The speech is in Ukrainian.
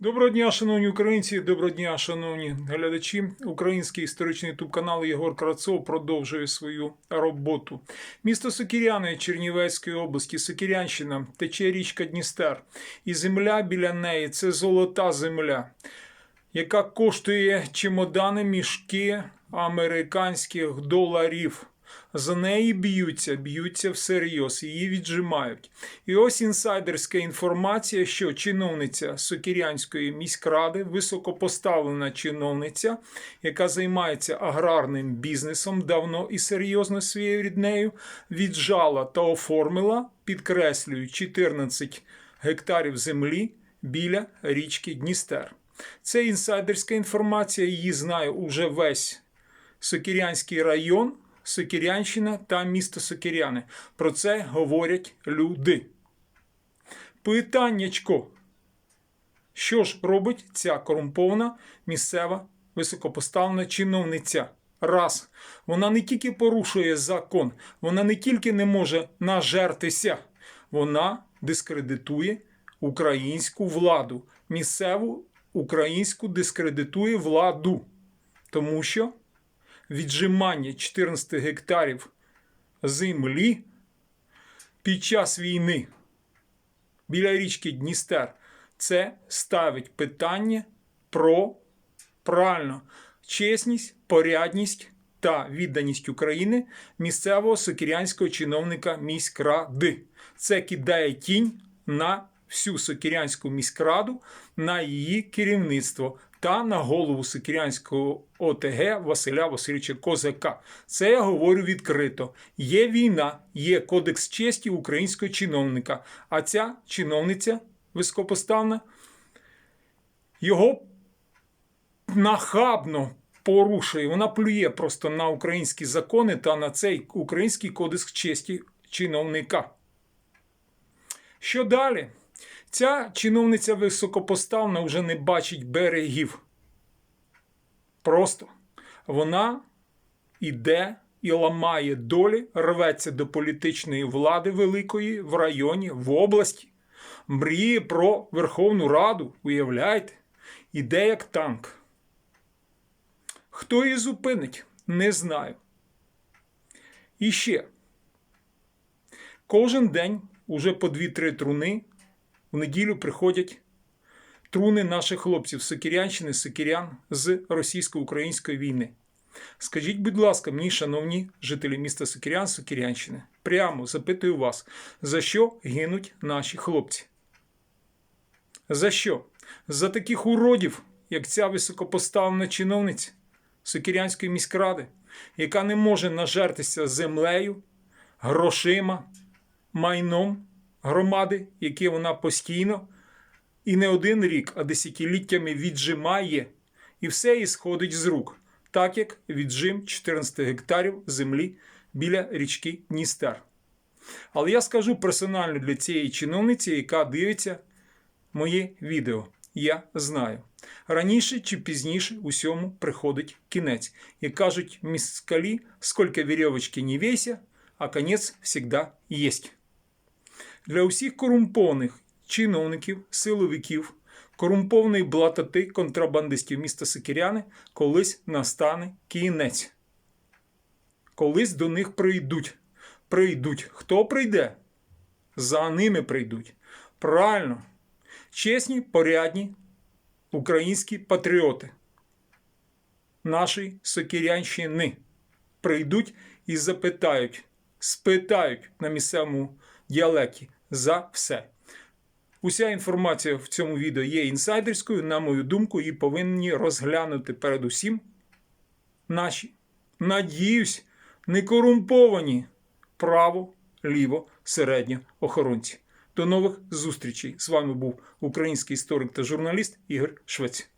Доброго дня, шановні українці, доброго дня, шановні глядачі. Український історичний ютуб канал Єгор Крацов продовжує свою роботу. Місто Сокіряни Чернівецької області, Сокірянщина, тече річка Дністер. І земля біля неї це золота земля, яка коштує чемодани мішки американських доларів. За неї б'ються, б'ються всерйоз, її віджимають. І ось інсайдерська інформація, що чиновниця Сокірянської міськради, високопоставлена чиновниця, яка займається аграрним бізнесом давно і серйозно своєю ріднею, віджала та оформила, підкреслюю, 14 гектарів землі біля річки Дністер. Це інсайдерська інформація, її знає уже весь Сокірянський район. Сокірянщина та місто Сокіряни. Про це говорять люди. Питаннячко. Що ж робить ця корумпована місцева високопоставлена чиновниця? Раз. Вона не тільки порушує закон, вона не тільки не може нажертися, вона дискредитує українську владу. Місцеву українську дискредитує владу. Тому що віджимання 14 гектарів землі під час війни біля річки Дністер це ставить питання про правильно чесність, порядність та відданість України місцевого сокірянського чиновника міськради. Це кидає тінь на всю Сокірянську міськраду, на її керівництво та на голову Сокірянського ОТГ Василя Васильовича Козака. Це я говорю відкрито. Є війна, є кодекс честі українського чиновника. А ця чиновниця високопоставна його нахабно порушує. Вона плює просто на українські закони та на цей український кодекс честі чиновника. Що далі? Ця чиновниця високопоставна вже не бачить берегів. Просто вона іде і ламає долі, рветься до політичної влади великої в районі, в області, мріє про Верховну Раду, уявляєте? Іде як танк. Хто її зупинить? Не знаю. І ще. Кожен день уже по 2-3 труни в неділю приходять труни наших хлопців Сокірянщини, Сокірян з російсько-української війни. Скажіть, будь ласка, мені, шановні жителі міста Сокірян, Сокірянщини, прямо запитую вас, за що гинуть наші хлопці? За що? За таких уродів, як ця високопоставлена чиновниця Сокірянської міськради, яка не може нажертися землею, грошима, майном громади, яке вона постійно і не один рік, а десятиліттями віджимає, і все їй сходить з рук, так як віджим 14 гектарів землі біля річки Дністер. Але я скажу персонально для цієї чиновниці, яка дивиться моє відео. Я знаю. Раніше чи пізніше усьому приходить кінець. Як кажуть міскалі, скільки вірьовочки не вейся, а конець завжди єсть. Для усіх корумпованих чиновників, силовиків, корумпованої блатати контрабандистів міста Сикіряни колись настане кінець. Колись до них прийдуть. Прийдуть. Хто прийде? За ними прийдуть. Правильно. Чесні, порядні українські патріоти нашої Сокірянщини прийдуть і запитають, спитають на місцевому діалекті за все. Уся інформація в цьому відео є інсайдерською, на мою думку, її повинні розглянути передусім наші, надіюсь, некорумповані право, ліво, середньо охоронці. До нових зустрічей! З вами був український історик та журналіст Ігор Швець.